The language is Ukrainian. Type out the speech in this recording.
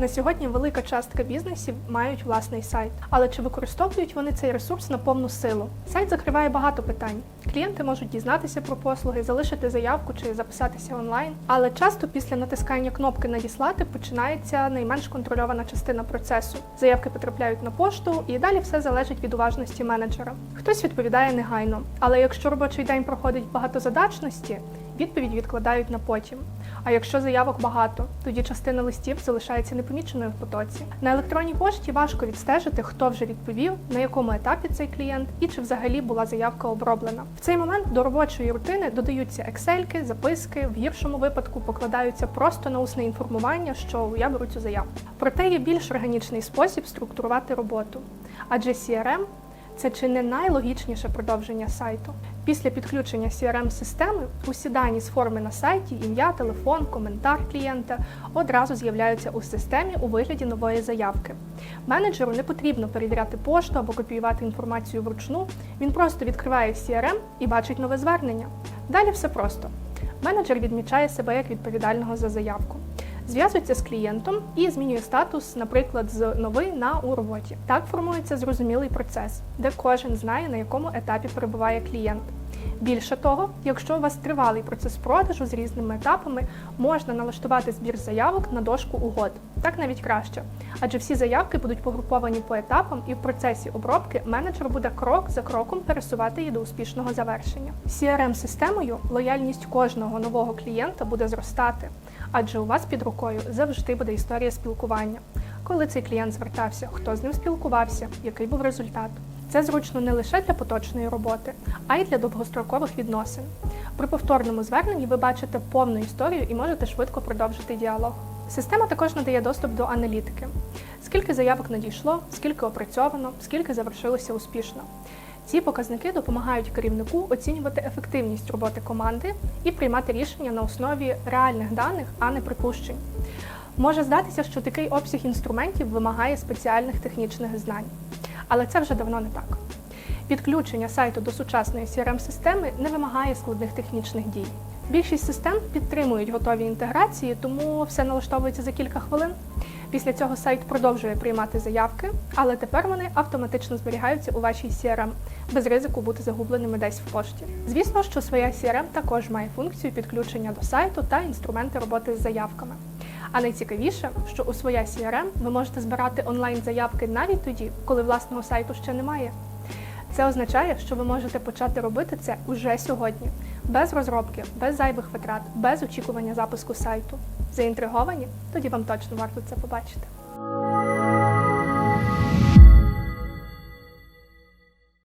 На сьогодні велика частка бізнесів мають власний сайт, але чи використовують вони цей ресурс на повну силу? Сайт закриває багато питань. Клієнти можуть дізнатися про послуги, залишити заявку чи записатися онлайн. Але часто після натискання кнопки Надіслати починається найменш контрольована частина процесу. Заявки потрапляють на пошту, і далі все залежить від уважності менеджера. Хтось відповідає негайно, але якщо робочий день проходить в багатозадачності, відповідь відкладають на потім. А якщо заявок багато, тоді частина листів залишається непоміченою в потоці. На електронній пошті важко відстежити, хто вже відповів, на якому етапі цей клієнт і чи взагалі була заявка оброблена. В цей момент до робочої рутини додаються ексельки, записки, в гіршому випадку покладаються просто на усне інформування, що я беру цю заявку. Проте є більш органічний спосіб структурувати роботу, адже CRM це чи не найлогічніше продовження сайту. Після підключення CRM-системи усі дані з форми на сайті, ім'я, телефон, коментар клієнта одразу з'являються у системі у вигляді нової заявки. Менеджеру не потрібно перевіряти пошту або копіювати інформацію вручну. Він просто відкриває CRM і бачить нове звернення. Далі все просто. Менеджер відмічає себе як відповідального за заявку. Зв'язується з клієнтом і змінює статус, наприклад, з новий на у роботі. Так формується зрозумілий процес, де кожен знає, на якому етапі перебуває клієнт. Більше того, якщо у вас тривалий процес продажу з різними етапами, можна налаштувати збір заявок на дошку угод. Так навіть краще, адже всі заявки будуть погруповані по етапам, і в процесі обробки менеджер буде крок за кроком пересувати її до успішного завершення. CRM-системою лояльність кожного нового клієнта буде зростати, адже у вас під рукою завжди буде історія спілкування. Коли цей клієнт звертався, хто з ним спілкувався, який був результат. Це зручно не лише для поточної роботи, а й для довгострокових відносин. При повторному зверненні ви бачите повну історію і можете швидко продовжити діалог. Система також надає доступ до аналітики: скільки заявок надійшло, скільки опрацьовано, скільки завершилося успішно. Ці показники допомагають керівнику оцінювати ефективність роботи команди і приймати рішення на основі реальних даних, а не припущень. Може здатися, що такий обсяг інструментів вимагає спеціальних технічних знань, але це вже давно не так. Підключення сайту до сучасної CRM-системи не вимагає складних технічних дій. Більшість систем підтримують готові інтеграції, тому все налаштовується за кілька хвилин. Після цього сайт продовжує приймати заявки, але тепер вони автоматично зберігаються у вашій CRM, без ризику бути загубленими десь в пошті. Звісно, що своя CRM також має функцію підключення до сайту та інструменти роботи з заявками. А найцікавіше, що у своя CRM ви можете збирати онлайн-заявки навіть тоді, коли власного сайту ще немає. Це означає, що ви можете почати робити це уже сьогодні, без розробки, без зайвих витрат, без очікування запуску сайту. Заінтриговані? Тоді вам точно варто це побачити.